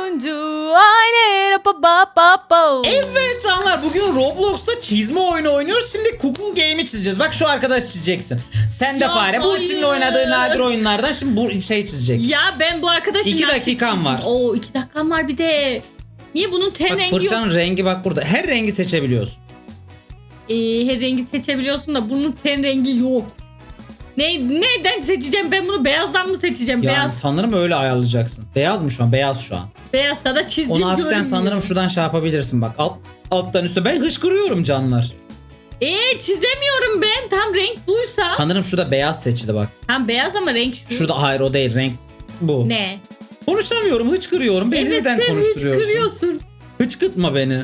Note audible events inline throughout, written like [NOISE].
oyuncu aile. Evet canlar bugün Roblox'ta çizme oyunu oynuyoruz. Şimdi Kukul Game'i çizeceğiz. Bak şu arkadaş çizeceksin. Sen de Ya fare. Burçin'le hayır. oynadığı nadir oyunlardan şimdi bu şey çizecek. Ya ben bu arkadaşın İki nasıl dakikan var. Oo iki dakikam var bir de. Niye bunun ten Bak rengi yok? fırçanın rengi bak burada. Her rengi seçebiliyorsun. Ee, her rengi seçebiliyorsun da bunun ten rengi yok. Ne neden seçeceğim ben bunu beyazdan mı seçeceğim? Yani Beyaz sanırım öyle ayarlayacaksın. Beyaz mı şu an? Beyaz şu an. Beyazsa da çizdiğim Onu hafiften görünmüyor. sanırım şuradan şey yapabilirsin bak. Alt, alttan üstte. Ben hışkırıyorum canlar. Ee çizemiyorum ben. Tam renk buysa. Sanırım şurada beyaz seçili bak. Tam beyaz ama renk şu. Şurada hayır o değil. Renk bu. Ne? Konuşamıyorum. Hıçkırıyorum. Beni evet neden sen konuşturuyorsun? hıçkırıyorsun. Hıçkıtma beni.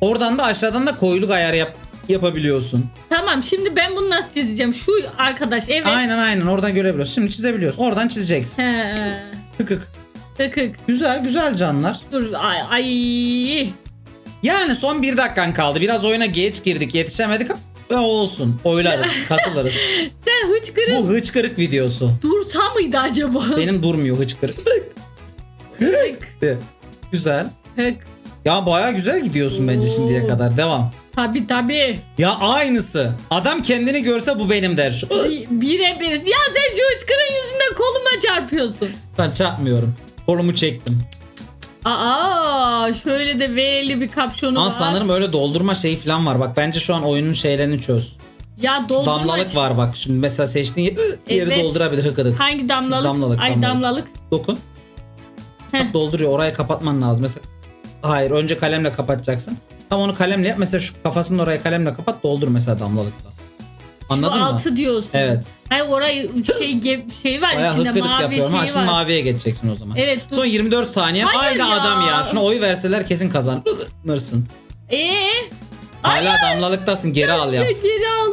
Oradan da aşağıdan da koyuluk ayarı yap, yapabiliyorsun. Tamam şimdi ben bunu nasıl çizeceğim? Şu arkadaş evet. Aynen aynen oradan görebiliyorsun. Şimdi çizebiliyorsun. Oradan çizeceksin. He. Hıkık. Tıkık. Güzel güzel canlar. Dur ay, ay. Yani son bir dakikan kaldı. Biraz oyuna geç girdik yetişemedik ama e, olsun. Oylarız [LAUGHS] katılırız. Sen hıçkırık Bu hıçkırık videosu. dursa mıydı acaba? Benim durmuyor hıçkırık. Hık. Güzel. Hık. Ya baya güzel gidiyorsun bence şimdiye kadar. Devam. Tabi tabi. Ya aynısı. Adam kendini görse bu benim der. Bire biriz. Ya sen şu hıçkırığın yüzünden koluma çarpıyorsun. Ben çarpmıyorum. Kolumu çektim. Aa şöyle de V'li bir kapşonu Ama var. sanırım öyle doldurma şeyi falan var. Bak bence şu an oyunun şeylerini çöz. Ya Şu doldurma. damlalık var bak. Şimdi mesela seçtiğin yeri, yeri Evet. doldurabilir hıkıdık. Hangi damlalık? Şu damlalık, Ay damlalık. damlalık. Dokun. Heh. Dolduruyor. Orayı kapatman lazım. Mesela Hayır önce kalemle kapatacaksın. Tam onu kalemle yap. Mesela şu kafasının orayı kalemle kapat doldur mesela damlalıkla. Anladın Şu mı? altı diyorsun. Evet. Hayır orayı şey ge- şey var Bayağı içinde hıkkıdık mavi yapıyorum. şey ha, şimdi var. maviye geçeceksin o zaman. Evet, dur. Son 24 saniye. Hayır Aynı ya. adam ya. Şuna oy verseler kesin kazanırsın. Ee, Hala damlalıktasın. Geri al ya [LAUGHS] geri al.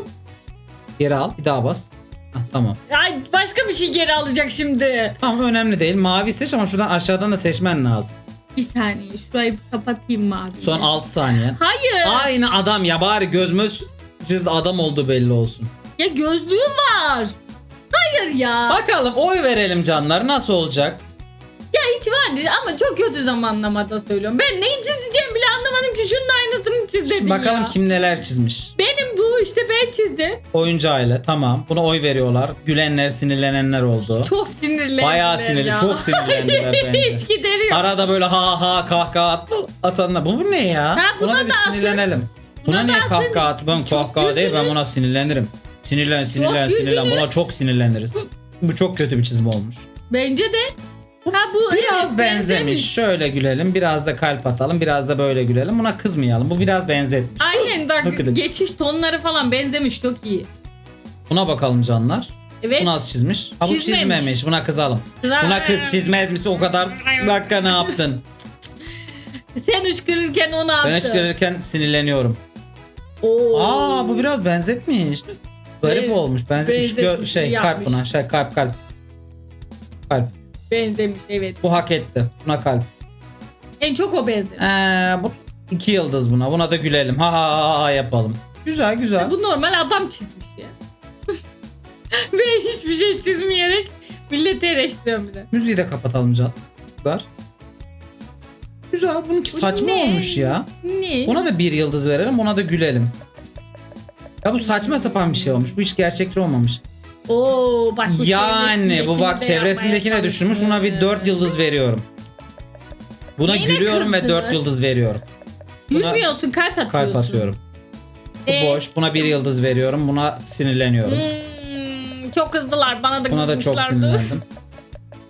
Geri al. Bir daha bas. Hah, tamam. Ay başka bir şey geri alacak şimdi. Tamam önemli değil. Mavi seç ama şuradan aşağıdan da seçmen lazım. Bir saniye şurayı bir kapatayım mavi. Son 6 saniye. Hayır. Aynı adam ya bari gözmüz çizdi adam oldu belli olsun. Ya gözlüğü var. Hayır ya. Bakalım oy verelim canlar nasıl olacak? Ya hiç vardı ama çok kötü zamanlamada söylüyorum. Ben neyi çizeceğim bile anlamadım ki şunun aynısını çiz Şimdi bakalım ya. kim neler çizmiş. Benim bu işte ben çizdim. Oyuncu aile tamam buna oy veriyorlar. Gülenler sinirlenenler oldu. Çok sinirlendiler Bayağı sinirli ya. çok sinirlendiler [LAUGHS] bence. Hiç gideriyor. Arada böyle ha ha kahkaha at- atanlar. Bu, bu ne ya? Ha, buna buna da bir atın. sinirlenelim. Buna, niye atın. kahkaha at? Ben Çok kahkaha değil ben güldünüz. buna sinirlenirim. Sinirlen sinirlen sinirlen. güldünüz. Buna çok sinirleniriz. Bu çok kötü bir çizim olmuş. Bence de. Ha bu Biraz evet, benzemiş. Şöyle gülelim. Biraz da kalp atalım. Biraz da böyle gülelim. Buna kızmayalım. Bu biraz benzetmiş. Aynen bak Hakikaten. geçiş tonları falan benzemiş çok iyi. Buna bakalım canlar. Evet. Bu nasıl çizmiş? Ha bu Çizmemiş. çizmemiş. Buna kızalım. Buna kız çizmez misin? O kadar dakika ne yaptın? Sen hıçkırırken onu attın. Ben çıkarırken sinirleniyorum. Oo. Aa bu biraz benzetmiş. Garip Ben- olmuş. Benzetmiş. Gö- benzetmiş, şey iyi kalp yapmış. buna. Şey kalp kalp. Kalp. Benzemiş evet. Bu hak etti. Buna kalp. En çok o benzemiş. Ee, bu iki yıldız buna. Buna da gülelim. Ha ha ha, ha yapalım. Güzel güzel. Bu normal adam çizmiş ya. [LAUGHS] Ve hiçbir şey çizmeyerek milleti eleştiriyorum bir de. Müziği de kapatalım canlar. Güzel. Bununki saçma ne? olmuş ya. Ne? Buna da bir yıldız verelim. Buna da gülelim. Ya bu saçma sapan bir şey olmuş. Bu hiç gerçekçi olmamış. Oo bak bu Yani bu bak çevresindekine düşürmüş. Buna bir çalışmış. 4 yıldız veriyorum. Buna Neyine gülüyorum ve kızdınız? 4 yıldız veriyorum. Buna Gülmüyorsun kalp atıyorsun. kalp atıyorum. Bu Ee, boş. Buna bir yıldız veriyorum. Buna sinirleniyorum. hmm, çok kızdılar bana da Buna da çok sinirlendim.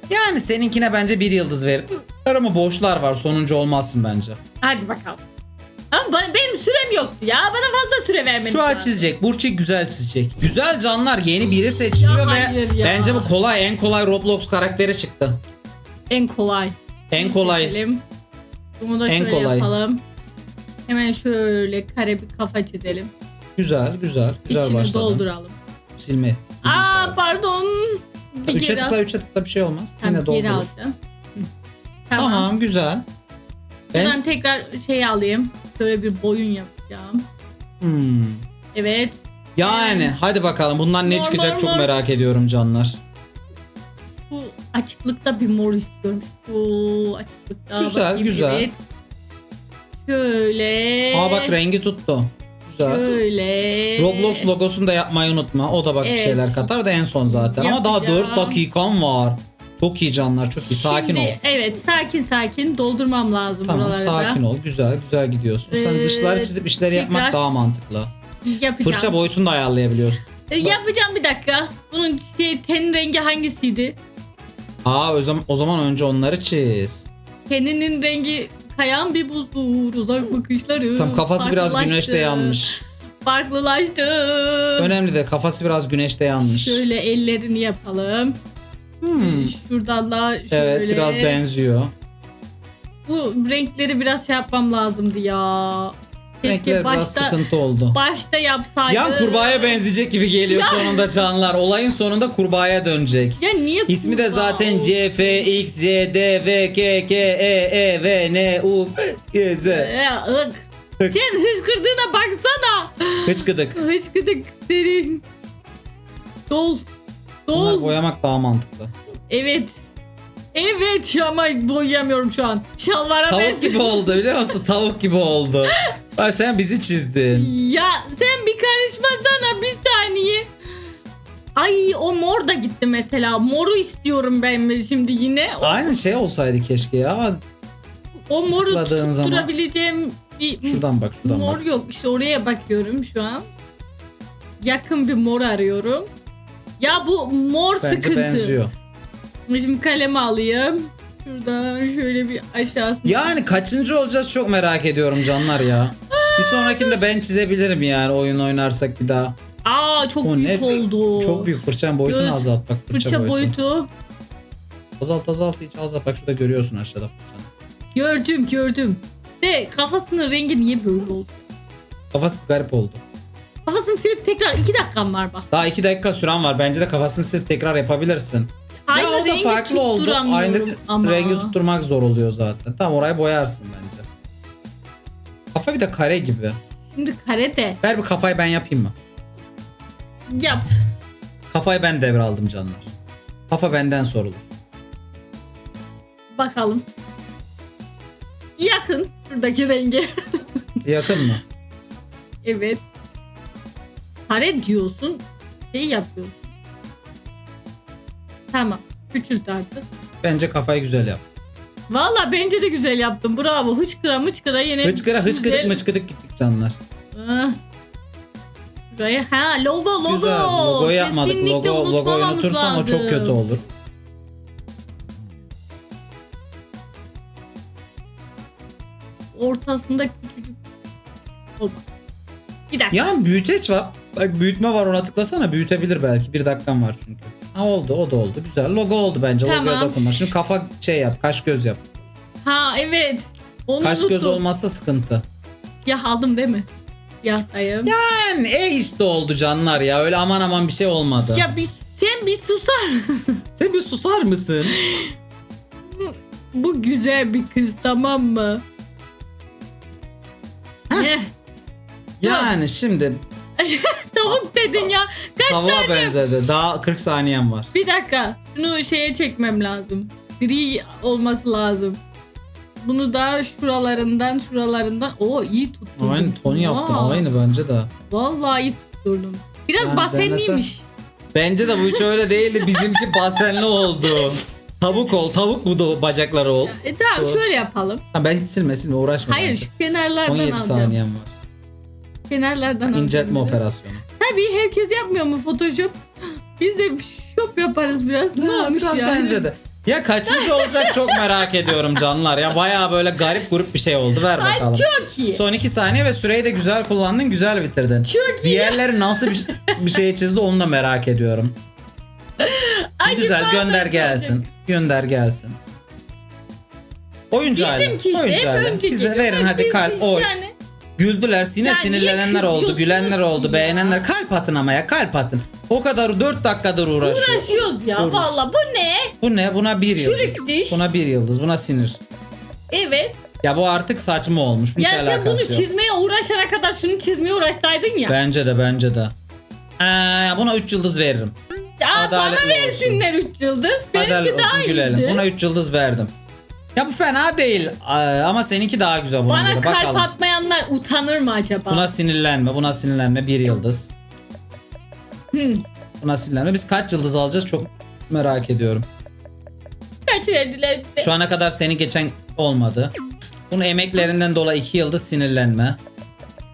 Yani seninkine bence bir yıldız ver. Ama boşlar var. Sonuncu olmazsın bence. Hadi bakalım. Ama bana- benim sürem yoktu ya. Bana fazla süre vermeniz Şu an lazım. çizecek. Burçi güzel çizecek. Güzel canlar yeni biri seçiliyor Ya ve hayır ya. bence bu kolay en kolay Roblox karakteri çıktı. En kolay. En kolay. Bunu da En şöyle kolay. yapalım. Hemen şöyle kare bir kafa çizelim. Güzel güzel. Güzel İçini başladın. dolduralım. Silme. silme Aa işareti. pardon. Bir Üçe geri al. tıkla üçe tıkla bir şey olmaz. Tamam, Yine geri doldurur. alacağım. Tamam. Tamam. güzel. Ben... Buradan tekrar şey alayım. Şöyle bir boyun yapacağım. Hmm. Evet. Yani hadi bakalım bundan ne Mor, çıkacak mor, çok mor. merak ediyorum canlar. Bu açıklıkta bir mor istiyorum. Şu açıklıkta. Güzel, bakayım, güzel. Evet. Şöyle. Aa bak rengi tuttu. Güzel. Şöyle. Roblox logosunu da yapmayı unutma. O da bak bir Evet. şeyler katar da en son zaten. Ama daha Yapacağım. 4 dakikam var. Çok iyi canlar çok iyi. Sakin Şimdi, ol. Evet sakin sakin doldurmam lazım Tamam buraları sakin da. ol. Güzel güzel gidiyorsun. Sen Ee, dışları çizip işleri yapmak tekrar daha mantıklı. Yapacağım. Fırça boyutunu da ayarlayabiliyorsun. Ee, yapacağım bir dakika. Bunun şey, ten rengi hangisiydi? Aa o zaman, o zaman önce onları çiz. Teninin rengi kayan bir buzdur uzak bakışları. Tam kafası biraz güneşte yanmış. Farklılaştı. Önemli de kafası biraz güneşte yanmış. Şöyle ellerini yapalım. Hmm. Şuradan da şöyle. Evet biraz benziyor. Bu renkleri biraz şey yapmam lazımdı ya. Keşke Renkler biraz başta sıkıntı oldu. başta yapsaydım. Yan kurbağaya benzeyecek gibi geliyor sonunda canlar. Olayın sonunda kurbağaya dönecek. Ya niye İsmi de zaten oldu? C, F, X, Y, D, V, K, K, E, E, V, N, U, G, Z. Ya, ık. Hık. Sen hıçkırdığına baksana. Hıçkıdık. Hıçkıdık derin. Dol. Bunları Dol. boyamak daha mantıklı. Evet. Evet ya ama boyayamıyorum şu an. Şalvara Tavuk benziyor. gibi oldu biliyor musun? Tavuk gibi oldu. [LAUGHS] Ay sen bizi çizdin. Ya sen bir karışmasana bir saniye. Ay o mor da gitti mesela. Moru istiyorum ben şimdi yine. O, Aynı şey olsaydı keşke ya. O moru tıkladığın zaman- tutturabileceğim bir Şuradan bak şuradan mor bak. yok. İşte oraya bakıyorum şu an. Yakın bir mor arıyorum. Ya bu mor Bence sıkıntı. benziyor. Şimdi kalemi alayım. Şuradan şöyle bir aşağısına. Yani kaçıncı olacağız çok merak ediyorum canlar ya. Bir sonrakinde ben çizebilirim yani oyun oynarsak bir daha. Aa çok O büyük ne? oldu. Çok büyük fırçanın boyutunu Göz- azalt bak fırça, Fırça boyutu. boyutu. Azalt azalt hiç azalt bak şurada görüyorsun aşağıda fırçanı. Gördüm gördüm. De kafasının rengi niye böyle oldu? Kafası garip oldu. Kafasını silip tekrar iki dakikam var bak. Daha iki dakika süren var. Bence de kafasını silip tekrar yapabilirsin. Aynı ya o da rengi farklı oldu. Aynı ama. rengi tutturmak zor oluyor zaten. Tamam orayı boyarsın bence. Kafa bir de kare gibi. Şimdi karede Ver bir kafayı ben yapayım mı? yap. Kafayı ben devraldım canlar. Kafa benden sorulur. Bakalım. Yakın şuradaki rengi. [LAUGHS] Yakın mı? evet. Kare diyorsun. Şey yapıyorsun. Tamam. Küçült artık. Bence kafayı güzel yap. Valla bence de güzel yaptın. Bravo. Hıçkıra mıçkıra yine Hıçkıra hıçkıdık güzel. mıçkıdık gittik canlar. Ah. Şuraya ha logo logo. Güzel. Logo yapmadık. Kesinlikle Logo, logoyu unutursam o çok lazım. kötü olur. Ortasında küçücük olma. Bir dakika. Ya büyüteç var. Bak büyütme var ona tıklasana büyütebilir belki. Bir dakikan var çünkü. Ha oldu o da oldu. Güzel. Logo oldu bence. Logoya Tamam. dokunma. Şimdi kafa şey yap. Kaş göz yap. Ha evet. Onu Kaş göz unuttum. olmazsa sıkıntı. Siyah aldım değil mi? Siyah dayım. Ya, Yani e işte oldu canlar ya. Öyle aman aman bir şey olmadı. bir, sen bir susar. [LAUGHS] Sen bir susar mısın? Bu güzel bir kız tamam mı? Ne? Yani şimdi [LAUGHS] Tavuk dedin ya. Kaç tavuğa saniye? benzedi. Daha 40 saniyem var. Bir dakika. Şunu şeye çekmem lazım. Gri olması lazım. Bunu da şuralarından şuralarından. O iyi tutturdum. Aynı tonu yaptın. Aa, Aynı bence de. Vallahi iyi tutturdum. Biraz Yani basenliymiş. Bence de bu hiç öyle değildi. Bizimki basenli oldu. Tavuk ol. Tavuk bu da bacakları ol. E, tamam Doğru. şöyle yapalım. Ha, ben hiç silmesin uğraşma Hayır bence. şu kenarlardan 17 alacağım. saniyem var. Kenarlardan alacağım. İnceltme operasyonu. Tabii herkes yapmıyor mu Photoshop? Biz de shop yaparız biraz. Ne Ha, olmuş biraz yani? benzedi. Ya kaçıncı olacak çok merak ediyorum canlar. Ya bayağı böyle garip grup bir şey oldu. Ver Ay bakalım. çok iyi. Son 2 saniye ve süreyi de güzel kullandın. Güzel bitirdin. Çok iyi. Diğerleri nasıl bir, bir şey çizdi onu da merak ediyorum. Acaba Güzel gönder gelsin. olacak? Gönder gelsin. Oyuncu. Bizimki işte Oyuncu önce Bize verin hadi kalp. Oy. Yani Güldüler yine Ya sinirlenenler oldu. kızıyorsunuz Gülenler oldu. ya? Beğenenler. Kalp atın ama ya kalp atın. O kadar 4 dakikadır uğraşıyor. uğraşıyoruz ya Uğraş. valla bu ne? Bu ne? Buna bir Çürük yıldız. diş. Buna bir yıldız. Buna sinir. Evet. Ya bu artık saçma olmuş. Hiç Ya sen bunu yok. çizmeye uğraşana kadar şunu çizmeye uğraşsaydın ya. Bence de bence de. Ee, buna 3 yıldız veririm. Aa, bana Adaletli versinler 3 yıldız. Benimki Adalet daha gülelim. iyiydi. Buna 3 yıldız verdim. Ya bu fena değil ama seninki daha güzel buna Bana göre. kalp Bakalım. atmayanlar utanır mı acaba? Buna sinirlenme, buna sinirlenme. Bir yıldız. Hmm. Buna sinirlenme. Biz kaç yıldız alacağız çok merak ediyorum. Kaç verdiler bize? Şu ana kadar seni geçen olmadı. Bunun emeklerinden dolayı iki yıldız sinirlenme.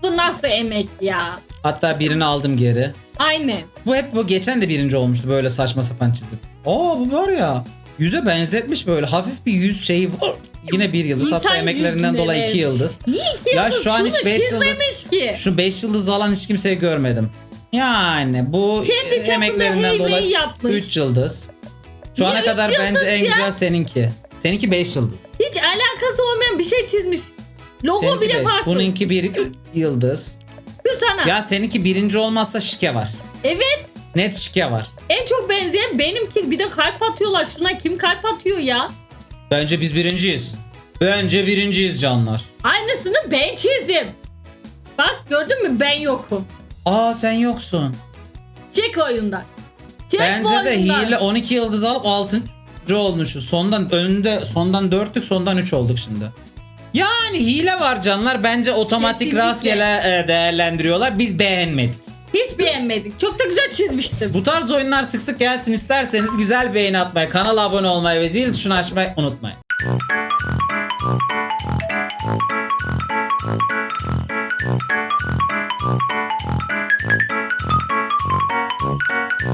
Bu nasıl emek ya? Hatta birini aldım geri. Aynen. Bu hep bu geçen de birinci olmuştu böyle saçma sapan çizim. Aa bu var ya yüze benzetmiş böyle hafif bir yüz şeyi var. Yine bir yıldız. Hatta İnsan emeklerinden yüzüne dolayı iki yıldız. Niye iki Ya yıldız? şu an Şunu hiç beş yıldız- çizmemiş ki. Şu 5 yıldız alan hiç kimseyi görmedim. Yani bu Kendi çapında emeklerinden heybeyi dolayı yapmış. 3 yıldız. Şu Niye ana üç kadar yıldız bence en ya? güzel seninki. Seninki 5 yıldız. Hiç alakası olmayan bir şey çizmiş. Logo Seninki bile beş. farklı. Bununki bir yıldız. Şu sana. Ya seninki birinci olmazsa şike var. Evet. Net şike var. En çok benzeyen benimki. Bir de kalp atıyorlar. Şuna kim kalp atıyor ya? Bence biz birinciyiz. Bence birinciyiz canlar. Aynısını ben çizdim. Bak gördün mü ben yokum. Aa sen yoksun. Çek oyundan. Çek Bence de hile 12 yıldız alıp 6. olmuşuz. Sondan önünde sondan 4'lük sondan 3 olduk şimdi. Yani hile var canlar. Bence otomatik Kesinlikle. rastgele e, değerlendiriyorlar. Biz beğenmedik. Hiç beğenmedik. Çok da güzel çizmiştim. Bu tarz oyunlar sık sık gelsin isterseniz güzel beğeni atmayı, kanala abone olmayı ve zil tuşunu açmayı unutmayın.